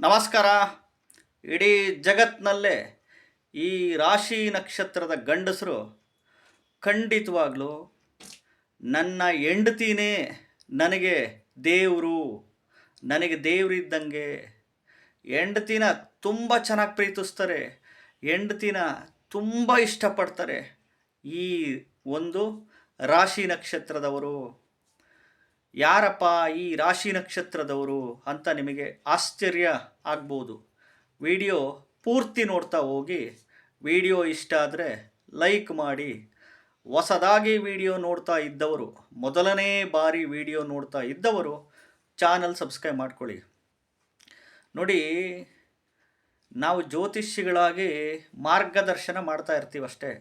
ನಮಸ್ಕಾರ. ಇಡೀ ಜಗತ್ತಿನಲ್ಲೇ ಈ ರಾಶಿ ನಕ್ಷತ್ರದ ಗಂಡಸರು ಖಂಡಿತವಾಗ್ಲೂ ನನ್ನ ಹೆಂಡತಿನೇ ನನಗೆ ದೇವರು. ನನಗೆ ದೇವರಿದ್ದಂಗೆ ಹೆಂಡತಿನ ತುಂಬ ಚೆನ್ನಾಗಿ ಪ್ರೀತಿಸ್ತಾರೆ. ಹೆಂಡತಿನ ತುಂಬ ಇಷ್ಟಪಡ್ತಾರೆ ಈ ಒಂದು ರಾಶಿ ನಕ್ಷತ್ರದವರು. ಯಾರಪ್ಪ ಈ ರಾಶಿ ನಕ್ಷತ್ರದವರು ಅಂತ ನಿಮಗೆ ಆಶ್ಚರ್ಯ ಆಗ್ಬೋದು. ವಿಡಿಯೋ ಪೂರ್ತಿ ನೋಡ್ತಾ ಹೋಗಿ, ವಿಡಿಯೋ ಇಷ್ಟ ಆದರೆ ಲೈಕ್ ಮಾಡಿ. ಹೊಸದಾಗಿ ವಿಡಿಯೋ ನೋಡ್ತಾ ಇದ್ದವರು, ಮೊದಲನೇ ಬಾರಿ ವಿಡಿಯೋ ನೋಡ್ತಾ ಇದ್ದವರು ಚಾನಲ್ ಸಬ್ಸ್ಕ್ರೈಬ್ ಮಾಡ್ಕೊಳ್ಳಿ. ನೋಡಿ, ನಾವು ಜ್ಯೋತಿಷಿಗಳಾಗಿ ಮಾರ್ಗದರ್ಶನ ಮಾಡ್ತಾ ಇರ್ತೀವಿ ಅಷ್ಟೇ.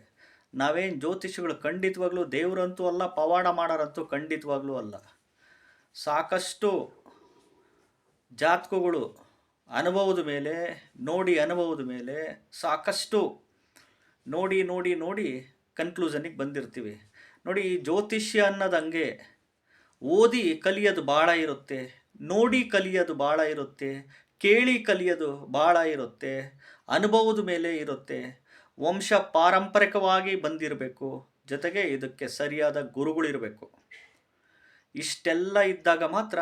ನಾವೇನು ಜ್ಯೋತಿಷಿಗಳು ಖಂಡಿತವಾಗ್ಲೂ ದೇವರಂತೂ ಅಲ್ಲ, ಪವಾಡ ಮಾಡೋರಂತೂ ಖಂಡಿತವಾಗ್ಲೂ ಅಲ್ಲ. ಸಾಕಷ್ಟು ಜಾತಕಗಳು ಅನುಭವದ ಮೇಲೆ, ನೋಡಿ ಅನುಭವದ ಮೇಲೆ ಸಾಕಷ್ಟು ನೋಡಿ ನೋಡಿ ನೋಡಿ ಕನ್ಕ್ಲೂಷನಿಗೆ ಬಂದಿರ್ತೀವಿ. ನೋಡಿ, ಈ ಜ್ಯೋತಿಷ್ಯ ಅನ್ನೋದು ಹಂಗೆ ಓದಿ ಕಲಿಯೋದು ಭಾಳ ಇರುತ್ತೆ, ನೋಡಿ ಕಲಿಯೋದು ಭಾಳ ಇರುತ್ತೆ, ಕೇಳಿ ಕಲಿಯೋದು ಭಾಳ ಇರುತ್ತೆ, ಅನುಭವದ ಮೇಲೆ ಇರುತ್ತೆ, ವಂಶ ಪಾರಂಪರಿಕವಾಗಿ ಬಂದಿರಬೇಕು, ಜೊತೆಗೆ ಇದಕ್ಕೆ ಸರಿಯಾದ ಗುರುಗಳಿರಬೇಕು. ಇಷ್ಟೆಲ್ಲ ಇದ್ದಾಗ ಮಾತ್ರ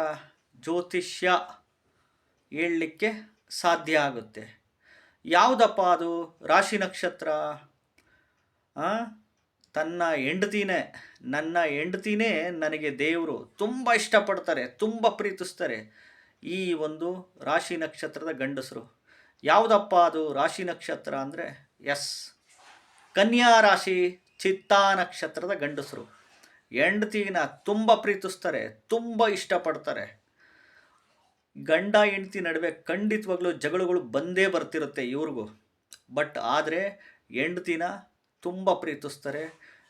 ಜ್ಯೋತಿಷ್ಯ ಹೇಳಲಿಕ್ಕೆ ಸಾಧ್ಯ ಆಗುತ್ತೆ. ಯಾವುದಪ್ಪ ಅದು? ರಾಶಿ ನಕ್ಷತ್ರ? ತನ್ನ ಹೆಂಡತಿನೇ, ನನ್ನ ಹೆಂಡತಿನೇ ನನಗೆ ದೇವರು ತುಂಬ ಇಷ್ಟಪಡ್ತಾರೆ, ತುಂಬ ಪ್ರೀತಿಸ್ತಾರೆ ಈ ಒಂದು ರಾಶಿ ನಕ್ಷತ್ರದ ಗಂಡಸರು. ಯಾವುದಪ್ಪ ಅದು ರಾಶಿ ನಕ್ಷತ್ರ ಅಂದರೆ ಎಸ್. ಕನ್ಯಾ ರಾಶಿ ಚಿತ್ತಾ ನಕ್ಷತ್ರದ ಗಂಡಸರು. ಹೆಂಡತಿನ ತುಂಬ ಪ್ರೀತಿಸ್ತಾರೆ, ತುಂಬ ಇಷ್ಟಪಡ್ತಾರೆ. ಗಂಡ ಹೆಂಡತಿ ನಡುವೆ ಖಂಡಿತವಾಗ್ಲೂ ಜಗಳಗಳು ಬಂದೇ ಬರ್ತಿರುತ್ತೆ ಇವ್ರಿಗೂ. ಬಟ್ ಆದರೆ ಹೆಂಡತಿನ ತುಂಬ ಪ್ರೀತಿಸ್ತಾರೆ,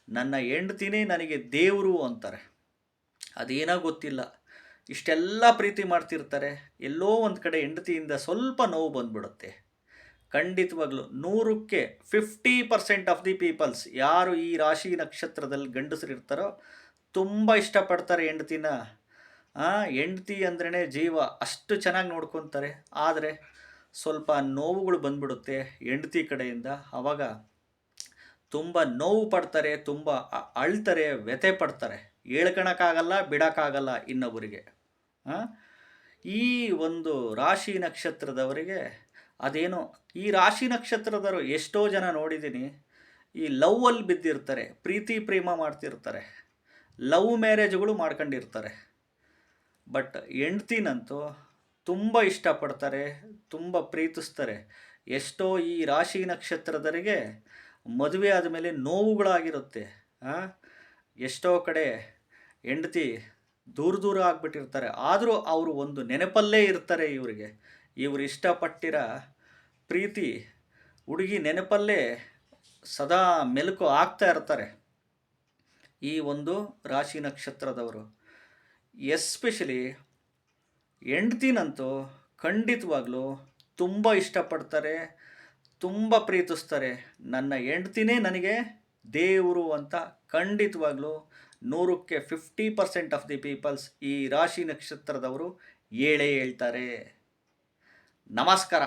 ನನ್ನ ಹೆಂಡತಿನೇ ನನಗೆ ದೇವರು ಅಂತಾರೆ. ಅದೇನೋ ಗೊತ್ತಿಲ್ಲ. ಇಷ್ಟೆಲ್ಲ ಪ್ರೀತಿ ಮಾಡ್ತಿರ್ತಾರೆ, ಎಲ್ಲೋ ಒಂದು ಕಡೆ ಹೆಂಡತಿಯಿಂದ ಸ್ವಲ್ಪ ನೋವು ಬಂದ್ಬಿಡುತ್ತೆ. ಖಂಡಿತವಾಗ್ಲೂ ನೂರಕ್ಕೆ fifty percent of the peoples ಯಾರು ಈ ರಾಶಿ ನಕ್ಷತ್ರದಲ್ಲಿ ಗಂಡಸರು ಇರ್ತಾರೋ ತುಂಬ ಇಷ್ಟಪಡ್ತಾರೆ ಹೆಂಡ್ತಿನ. ಹೆಂಡತಿ ಅಂದ್ರೇ ಜೀವ ಅಷ್ಟು ಚೆನ್ನಾಗಿ ನೋಡ್ಕೊತಾರೆ. ಆದರೆ ಸ್ವಲ್ಪ ನೋವುಗಳು ಬಂದ್ಬಿಡುತ್ತೆ ಹೆಂಡತಿ ಕಡೆಯಿಂದ. ಆವಾಗ ತುಂಬ ನೋವು ಪಡ್ತಾರೆ, ತುಂಬ ಅಳ್ತಾರೆ, ವ್ಯಥೆ ಪಡ್ತಾರೆ. ಹೇಳ್ಕೊಳಕ್ಕಾಗಲ್ಲ ಬಿಡೋಕ್ಕಾಗಲ್ಲ ಇನ್ನೊಬ್ಬರಿಗೆ? ಈ ಒಂದು ರಾಶಿ ನಕ್ಷತ್ರದವರಿಗೆ ಅದೇನೋ ಈ ರಾಶಿ ನಕ್ಷತ್ರದವರು ಎಷ್ಟೋ ಜನ ನೋಡಿದ್ದೀನಿ, ಈ ಲವ್ವಲ್ಲಿ ಬಿದ್ದಿರ್ತಾರೆ, ಪ್ರೀತಿ ಪ್ರೇಮ ಮಾಡ್ತಿರ್ತಾರೆ, ಲವ್ ಮ್ಯಾರೇಜ್ಗಳು ಮಾಡ್ಕೊಂಡಿರ್ತಾರೆ. ಬಟ್ ಹೆಂಡ್ತಿನಂತೂ ತುಂಬ ಇಷ್ಟಪಡ್ತಾರೆ, ತುಂಬ ಪ್ರೀತಿಸ್ತಾರೆ. ಎಷ್ಟೋ ಈ ರಾಶಿ ನಕ್ಷತ್ರದವರಿಗೆ ಮದುವೆ ಆದಮೇಲೆ ನೋವುಗಳಾಗಿರುತ್ತೆ ಎಷ್ಟೋ ಕಡೆ ಹೆಂಡತಿ ದೂರ ದೂರ ಆಗಿಬಿಟ್ಟಿರ್ತಾರೆ. ಆದರೂ ಅವರು ಒಂದು ನೆನಪಲ್ಲೇ ಇರ್ತಾರೆ ಇವರಿಗೆ. ಇವರು ಇಷ್ಟಪಟ್ಟಿರ ಪ್ರೀತಿ ಹುಡುಗಿ ನೆನಪಲ್ಲೇ ಸದಾ ಮೆಲುಕು ಆಗ್ತಾ ಇರ್ತಾರೆ. ಈ ಒಂದು ರಾಶಿ ನಕ್ಷತ್ರದವರು, ಎಸ್ಪೆಷಲಿ ಹೆಂಡ್ತಿನಂತೂ ಖಂಡಿತವಾಗ್ಲೂ ತುಂಬ ಇಷ್ಟಪಡ್ತಾರೆ, ತುಂಬ ಪ್ರೀತಿಸ್ತಾರೆ. ನನ್ನ ಹೆಂಡ್ತಿನೇ ನನಗೆ ದೇವರು ಅಂತ ಖಂಡಿತವಾಗ್ಲೂ ನೂರಕ್ಕೆ fifty percent of the peoples ಈ ರಾಶಿ ನಕ್ಷತ್ರದವರು ಹೇಳೇ ಹೇಳ್ತಾರೆ. ನಮಸ್ಕಾರ